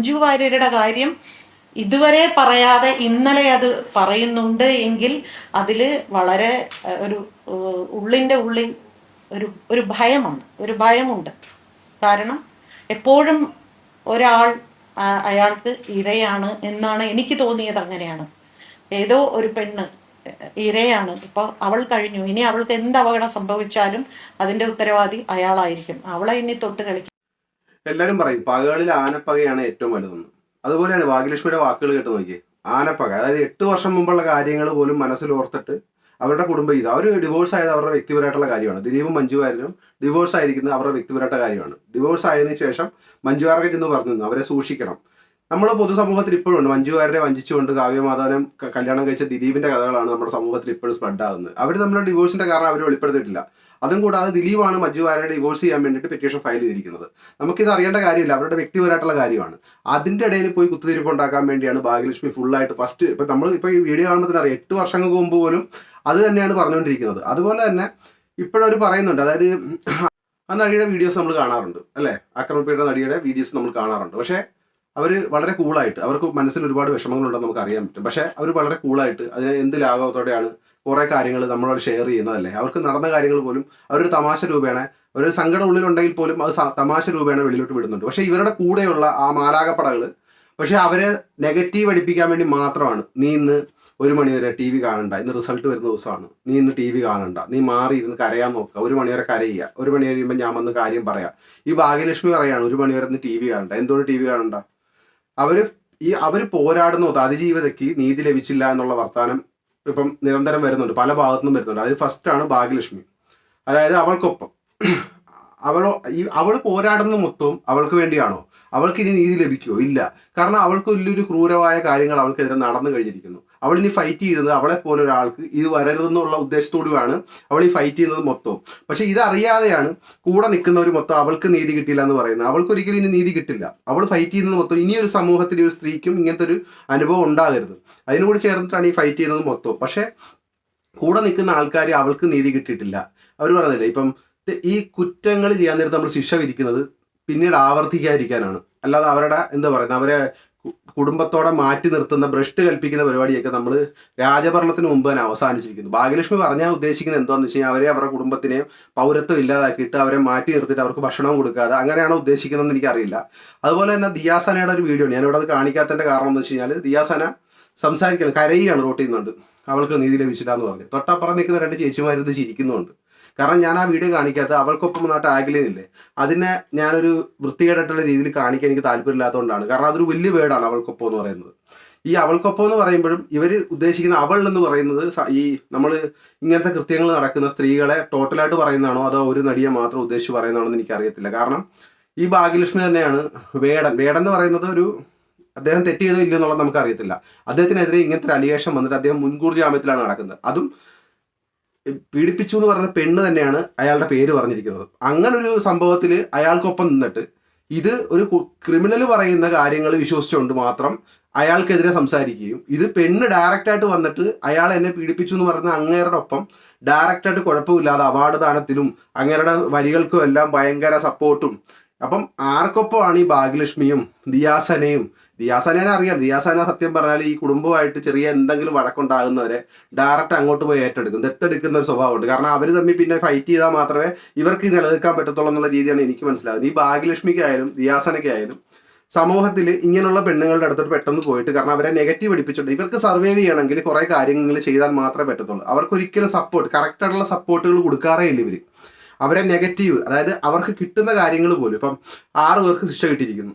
മഞ്ജു വാര്യരുടെ കാര്യം ഇതുവരെ പറയാതെ ഇന്നലെ അത് പറയുന്നുണ്ട് എങ്കിൽ അതിൽ വളരെ ഒരു ഉള്ളിന്റെ ഉള്ളിൽ ഒരു ഒരു ഭയമുണ്ട് ഒരു ഭയമുണ്ട്. കാരണം എപ്പോഴും ഒരാൾ അയാൾക്ക് ഇരയാണ് എന്നാണ് എനിക്ക് തോന്നിയത് അങ്ങനെയാണ്. ഏതോ ഒരു പെണ്ണ് ഇരയാണ്. ഇപ്പോൾ അവൾ കഴിഞ്ഞു. ഇനി അവൾക്ക് എന്ത് അപകടം സംഭവിച്ചാലും അതിന്റെ ഉത്തരവാദി അയാളായിരിക്കും. അവളെ ഇനി തൊട്ട് കളിക്കും എല്ലാരും പറയും പകകളിൽ ആനപ്പകയാണ് ഏറ്റവും വലുതെന്ന്. അതുപോലെയാണ് ഭാഗ്യലക്ഷ്മിയുടെ വാക്കുകൾ കേട്ട് നോക്കിയേ. ആനപ്പക അതായത് എട്ട് വർഷം മുമ്പുള്ള കാര്യങ്ങൾ പോലും മനസ്സിൽ ഓർത്തിട്ട് അവരുടെ കുടുംബം ഇത്. അവർ ഡിവോഴ്സ് ആയത് അവരുടെ വ്യക്തിപരമായിട്ടുള്ള കാര്യമാണ്. ദിലീപും മഞ്ജുവായിരുന്നു ഡിവോഴ്സ് ആയിരിക്കുന്നത് അവരുടെ വ്യക്തിപരമായിട്ടുള്ള കാര്യമാണ്. ഡിവോഴ്സ് ആയതിനു ശേഷം മഞ്ജു വാര്യർക്ക് ചെന്ന് പറഞ്ഞു അവരെ സൂക്ഷിക്കണം. നമ്മുടെ പൊതുസമൂഹത്തിൽ ഇപ്പോഴും ഉണ്ട്. മഞ്ജു വാര്യരെ വഞ്ചിച്ചുകൊണ്ട് കാവ്യമാധവനം കല്യാണം കഴിച്ച ദിലീപിന്റെ കഥകളാണ് നമ്മുടെ സമൂഹത്തിൽ ഇപ്പോഴും സ്പ്രെഡ് ആകുന്നത്. അവർ നമ്മുടെ ഡിവോഴ്സിന്റെ കാരണം അവർ വെളിപ്പെടുത്തിയിട്ടില്ല. അതും കൂടാതെ ദിലീപാണ് മഞ്ജുവാരനെ ഡിവോഴ്സ് ചെയ്യാൻ വേണ്ടിയിട്ട് പെറ്റീഷൻ ഫയൽ ചെയ്തിരിക്കുന്നത്. നമുക്കിത് അറിയേണ്ട കാര്യമില്ല. അവരുടെ വ്യക്തിപരമായിട്ടുള്ള കാര്യമാണ്. അതിന്റെ ഇടയിൽ പോയി കുത്തുതിരിപ്പ് ഉണ്ടാക്കാൻ വേണ്ടിയാണ് ഭാഗ്യലക്ഷ്മി ഫുള്ളായിട്ട് ഫസ്റ്റ് ഇപ്പൊ നമ്മൾ ഇപ്പൊ ഈ വീഡിയോ കാണുമ്പോൾ തന്നെ അറിയാം. എട്ട് വർഷങ്ങൾക്ക് മുമ്പ് പോലും അത് തന്നെയാണ് പറഞ്ഞുകൊണ്ടിരിക്കുന്നത്. അതുപോലെ തന്നെ ഇപ്പോഴവർ പറയുന്നുണ്ട്. അതായത് ആ നടിയുടെ വീഡിയോസ് നമ്മൾ കാണാറുണ്ട്. അല്ലെ? ആക്രമിപ്പിയുടെ നടിയുടെ വീഡിയോസ് നമ്മൾ കാണാറുണ്ട്. പക്ഷേ അവർ വളരെ കൂളായിട്ട് അവർക്ക് മനസ്സിൽ ഒരുപാട് വിഷമങ്ങളുണ്ടെന്ന് നമുക്ക് അറിയാൻ പറ്റും. പക്ഷേ അവർ വളരെ കൂളായിട്ട് അതിന് എന്ത് ലാഘവത്തോടെയാണ് കുറേ കാര്യങ്ങൾ നമ്മളോട് ഷെയർ ചെയ്യുന്നതല്ലേ? അവർക്ക് നടന്ന കാര്യങ്ങൾ പോലും അവരൊരു തമാശ രൂപേണ ഒരു സങ്കടം ഉള്ളിലുണ്ടെങ്കിൽ പോലും അത് തമാശ രൂപേണ വെളിയിലോട്ട് വിടുന്നുണ്ട്. പക്ഷേ ഇവരുടെ കൂടെയുള്ള ആ മാലാകപ്പടകൾ പക്ഷെ അവരെ നെഗറ്റീവ് അടിപ്പിക്കാൻ വേണ്ടി മാത്രമാണ്. നീ ഇന്ന് ഒരു മണിവരെ ടി വി കാണണ്ട. ഇന്ന് റിസൾട്ട് വരുന്ന ദിവസമാണ്. നീ ഇന്ന് ടി വി കാണണ്ട. നീ മാറി ഇരുന്ന് കരയാൻ നോക്കുക. ഒരു മണിവരെ കരയുക. ഒരു മണി കഴിയുമ്പോൾ ഞാൻ വന്ന് കാര്യം പറയാം. ഈ ഭാഗ്യലക്ഷ്മി പറയാണ് ഒരു മണിവരെ ഇന്ന് ടി വി കാണണ്ട. എന്തുകൊണ്ട് ടി വി കാണണ്ട? അവർ ഈ അവർ പോരാടുന്നു അതിജീവിതയ്ക്ക് നീതി ലഭിച്ചില്ല എന്നുള്ള വർത്താനം ഇപ്പം നിരന്തരം വരുന്നുണ്ട് പല ഭാഗത്തുനിന്നും വരുന്നുണ്ട്. അതിൽ ഫസ്റ്റാണ് ഭാഗ്യലക്ഷ്മി. അതായത് അവൾക്കൊപ്പം. അവളോ ഈ അവൾ പോരാടുന്ന മൊത്തവും അവൾക്ക് വേണ്ടിയാണോ? അവൾക്ക് ഇനി നീതി ലഭിക്കുമോ ഇല്ല. കാരണം അവൾക്ക് വലിയൊരു ക്രൂരമായ കാര്യങ്ങൾ അവൾക്കെതിരെ നടന്നു കഴിഞ്ഞിരിക്കുന്നു. അവൾ ഇനി ഫൈറ്റ് ചെയ്തത് അവളെ പോലെ ഒരാൾക്ക് ഇത് വരരുതെന്നുള്ള ഉദ്ദേശത്തോടുമാണ് അവൾ ഈ ഫൈറ്റ് ചെയ്യുന്നത് മൊത്തം പക്ഷെ ഇതറിയാതെയാണ് കൂടെ നിൽക്കുന്നവർ മൊത്തം അവൾക്ക് നീതി കിട്ടില്ല എന്ന് പറയുന്നത്. അവൾക്ക് ഒരിക്കലും ഇനി നീതി കിട്ടില്ല. അവൾ ഫൈറ്റ് ചെയ്യുന്നത് മൊത്തം ഇനി ഒരു സമൂഹത്തിൽ ഒരു സ്ത്രീക്കും ഇങ്ങനത്തെ ഒരു അനുഭവം ഉണ്ടാകരുത്. അതിനോട് ചേർന്നിട്ടാണ് ഈ ഫൈറ്റ് ചെയ്യുന്നത് മൊത്തം പക്ഷെ കൂടെ നിൽക്കുന്ന ആൾക്കാർ അവൾക്ക് നീതി കിട്ടിയിട്ടില്ല. അവർ പറഞ്ഞില്ലേ ഇപ്പം ഈ കുറ്റങ്ങൾ ചെയ്യാൻ നേരത്ത് നമ്മൾ ശിക്ഷ വിധിക്കുന്നത് പിന്നീട് ആവർത്തിക്കാതിരിക്കാനാണ്. അല്ലാതെ അവരുടെ എന്താ പറയുന്നത് അവരെ കുടുംബത്തോടെ മാറ്റി നിർത്തുന്ന ഭ്രഷ്ട് കൽപ്പിക്കുന്ന പരിപാടിയൊക്കെ നമ്മൾ രാജഭരണത്തിന് മുമ്പ് തന്നെ അവസാനിച്ചിരിക്കുന്നു. ഭാഗ്യലക്ഷ്മി പറഞ്ഞാൽ ഉദ്ദേശിക്കുന്നത് എന്താണെന്ന് വെച്ച് കഴിഞ്ഞാൽ അവരെ അവരുടെ കുടുംബത്തിനെയും പൗരത്വം ഇല്ലാതാക്കിയിട്ട് അവരെ മാറ്റി നിർത്തിയിട്ട് അവർക്ക് ഭക്ഷണവും കൊടുക്കാതെ അങ്ങനെയാണോ ഉദ്ദേശിക്കുന്നതെന്ന് എനിക്കറിയില്ല. അതുപോലെ തന്നെ ദിയാസനയുടെ ഒരു വീഡിയോ ഞാനിവിടെ അത് കാണിക്കാത്തതിന്റെ കാരണം എന്ന് വെച്ച് കഴിഞ്ഞാൽ ദിയാസന സംസാരിക്കണം കരയുകയാണ് റോട്ടിൽ നിന്നുണ്ട് അവൾക്ക് നീതി ലഭിച്ചില്ല എന്ന് പറഞ്ഞു. തൊട്ടപ്പുറം നിൽക്കുന്ന രണ്ട് ചേച്ചിമാർ ചിരിക്കുന്നുണ്ട് കാരണം ഞാൻ ആ വീഡിയോ കാണിക്കാത്ത അവൾക്കൊപ്പം നാട്ട് ആഗ്ലിനില്ലേ അതിനെ ഞാനൊരു വൃത്തികേടായിട്ടുള്ള രീതിയിൽ കാണിക്കാൻ എനിക്ക് താല്പര്യമില്ലാത്തതുകൊണ്ടാണ്. കാരണം അതൊരു വലിയ വേർഡാണ് അവൾക്കൊപ്പം എന്ന് പറയുന്നത്. ഈ അവൾക്കൊപ്പം എന്ന് പറയുമ്പോഴും ഇവർ ഉദ്ദേശിക്കുന്ന അവൾ എന്ന് പറയുന്നത് ഈ നമ്മൾ ഇങ്ങനത്തെ കൃത്യങ്ങൾ നടക്കുന്ന സ്ത്രീകളെ ടോട്ടലായിട്ട് പറയുന്നതാണോ? അതോ ഒരു നടിയെ മാത്രം ഉദ്ദേശിച്ച് പറയുന്നതാണോ എന്ന് എനിക്കറിയത്തില്ല. കാരണം ഈ ഭാഗ്യലക്ഷ്മി തന്നെയാണ് വേടൻ. വേടൻ എന്ന് പറയുന്നത് ഒരു അദ്ദേഹം തെറ്റ് ചെയ്തോ ഇല്ലയോ എന്നുള്ളത് നമുക്ക് അറിയത്തില്ല അദ്ദേഹത്തിനെതിരെ ഇങ്ങനത്തെ ഒരു അലിഗേഷൻ വന്നിട്ട് അദ്ദേഹം മുൻകൂർ ജാമ്യത്തിലാണ് നടക്കുന്നത്. അതും പീഡിപ്പിച്ചു എന്ന് പറയുന്ന പെണ്ണ് തന്നെയാണ് അയാളുടെ പേര് പറഞ്ഞിരിക്കുന്നത്. അങ്ങനെ ഒരു സംഭവത്തിൽ അയാൾക്കൊപ്പം നിന്നിട്ട് ഇത് ഒരു ക്രിമിനൽ പറയുന്ന കാര്യങ്ങൾ വിശ്വസിച്ചുകൊണ്ട് മാത്രം അയാൾക്കെതിരെ സംസാരിക്കുകയും ഇത് പെണ്ണ് ഡയറക്റ്റ് ആയിട്ട് വന്നിട്ട് അയാൾ എന്നെ പീഡിപ്പിച്ചു എന്ന് പറയുന്ന അങ്ങേരുടെ ഒപ്പം ഡയറക്റ്റ് ആയിട്ട് കുഴപ്പമില്ലാതെ അവാർഡ് ദാനത്തിലും അങ്ങേരുടെ വരികൾക്കും എല്ലാം ഭയങ്കര സപ്പോർട്ടും അപ്പം ആർക്കൊപ്പമാണ് ഈ ഭാഗ്യലക്ഷ്മിയും ദിയാസനയും? ദിയാസനെ അറിയാം. ദിയാസന സത്യം പറഞ്ഞാൽ ഈ കുടുംബമായിട്ട് ചെറിയ എന്തെങ്കിലും വഴക്കുണ്ടാകുന്നവരെ ഡയറക്റ്റ് അങ്ങോട്ട് പോയി ഏറ്റെടുക്കും. ദത്തെടുക്കുന്ന ഒരു സ്വഭാവമുണ്ട്. കാരണം അവർ തമ്മിൽ പിന്നെ ഫൈറ്റ് ചെയ്താൽ മാത്രമേ ഇവർക്ക് നിലനിൽക്കാൻ പറ്റത്തുള്ളൂ എന്നുള്ള രീതിയാണ് എനിക്ക് മനസ്സിലാകുന്നത് ഈ ഭാഗ്യലക്ഷ്മിക്കായാലും ദിയാസനയ്ക്കായാലും സമൂഹത്തിൽ ഇങ്ങനെയുള്ള പെണ്ണുങ്ങളുടെ അടുത്തോട്ട് പെട്ടെന്ന് പോയിട്ട് കാരണം അവരെ നെഗറ്റീവ് അടിപ്പിച്ചിട്ടുണ്ട് ഇവർക്ക് സർവൈവ് ചെയ്യണമെങ്കിൽ കുറെ കാര്യങ്ങൾ ചെയ്താൽ മാത്രമേ പറ്റത്തുള്ളൂ. അവർക്കൊരിക്കലും സപ്പോർട്ട് കറക്റ്റ് ആയിട്ടുള്ള സപ്പോർട്ടുകൾ കൊടുക്കാറേ ഇല്ല ഇവർ അവരെ നെഗറ്റീവ് അതായത് അവർക്ക് കിട്ടുന്ന കാര്യങ്ങൾ പോലും. ഇപ്പം ആറ് പേർക്ക് ശിക്ഷ കിട്ടിയിരിക്കുന്നു.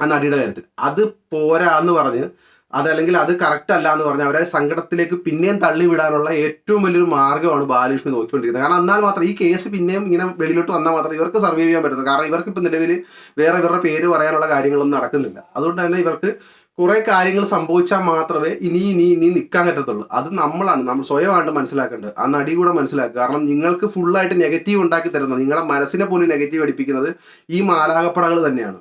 ആ നടിയുടെ കാര്യത്തിൽ. അത് പോരാ എന്ന് പറഞ്ഞ് അതല്ലെങ്കിൽ അത് കറക്റ്റ് അല്ല എന്ന് പറഞ്ഞ് അവരെ സങ്കടത്തിലേക്ക് പിന്നെയും തള്ളിവിടാനുള്ള ഏറ്റവും വലിയൊരു മാർഗമാണ് ബാലകൃഷ്ണൻ നോക്കിക്കൊണ്ടിരിക്കുന്നത്. കാരണം എന്നാൽ മാത്രം ഈ കേസ് പിന്നെയും ഇങ്ങനെ വെളിയിലോട്ട് വന്നാൽ മാത്രം ഇവർക്ക് സർവൈവ് ചെയ്യാൻ പറ്റുള്ളൂ കാരണം ഇവർക്ക് ഇപ്പം നിലവിൽ വേറെ ഇവരുടെ പേര് പറയാനുള്ള കാര്യങ്ങളൊന്നും നടക്കുന്നില്ല. അതുകൊണ്ട് തന്നെ ഇവർക്ക് കുറെ കാര്യങ്ങൾ സംഭവിച്ചാൽ മാത്രമേ ഇനി ഇനി ഇനി നിൽക്കാൻ പറ്റത്തുള്ളൂ. അത് നമ്മളാണ് നമ്മൾ സ്വയമാണ് മനസ്സിലാക്കേണ്ടത്. ആ നടി കൂടെ മനസ്സിലാക്കുക. കാരണം നിങ്ങൾക്ക് ഫുള്ളായിട്ട് നെഗറ്റീവ് ഉണ്ടാക്കി തരുന്നത് നിങ്ങളുടെ മനസ്സിനെ പോലും നെഗറ്റീവ് അടിപ്പിക്കുന്നത് ഈ മാലാകപ്പടകൾ തന്നെയാണ്.